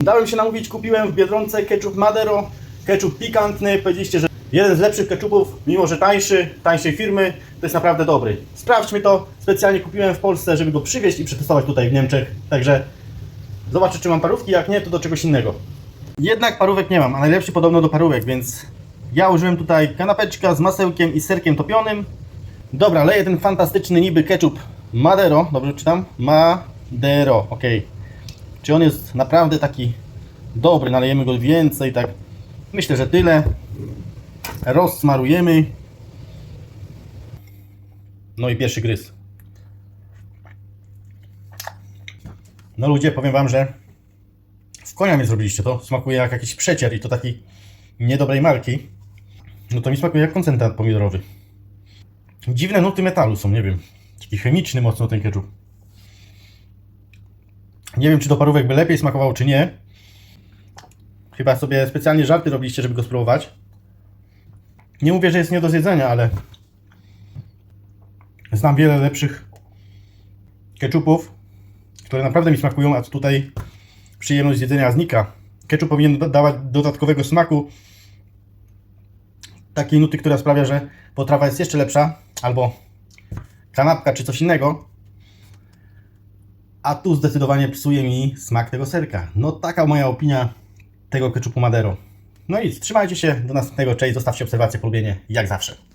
Dałem się namówić, kupiłem w Biedronce ketchup Madero, ketchup pikantny. Powiedzieliście, że jeden z lepszych ketchupów, mimo że tańszy, tańszej firmy, to jest naprawdę dobry. Sprawdźmy to. Specjalnie kupiłem w Polsce, żeby go przywieźć i przetestować tutaj w Niemczech. Także zobaczę, czy mam parówki. Jak nie, to do czegoś innego. Jednak parówek nie mam, a najlepszy podobno do parówek, więc ja użyłem tutaj kanapeczka z masełkiem i serkiem topionym. Dobra, leję ten fantastyczny niby ketchup Madero. Dobrze czytam? Madero, ok. Czy on jest naprawdę taki dobry? Nalejemy go więcej, tak. Myślę, że tyle. Rozsmarujemy. No i pierwszy gryz. No ludzie, powiem wam, że w konia mnie zrobiliście to. Smakuje jak jakiś przecier i to taki niedobrej marki. No to mi smakuje jak koncentrat pomidorowy. Dziwne nuty metalu są, nie wiem. Taki chemiczny mocno ten ketchup. Nie wiem, czy do parówek by lepiej smakował, czy nie. Chyba sobie specjalnie żarty robiliście, żeby go spróbować. Nie mówię, że jest nie do zjedzenia, ale znam wiele lepszych ketchupów, które naprawdę mi smakują, a tutaj przyjemność z jedzenia znika. Ketchup powinien da- dawać dodatkowego smaku, takiej nuty, która sprawia, że potrawa jest jeszcze lepsza, albo kanapka, czy coś innego. A tu zdecydowanie psuje mi smak tego serka. No taka moja opinia tego ketchupu Madero. No i trzymajcie się, do następnego, cześć, zostawcie obserwację, polubienie, jak zawsze.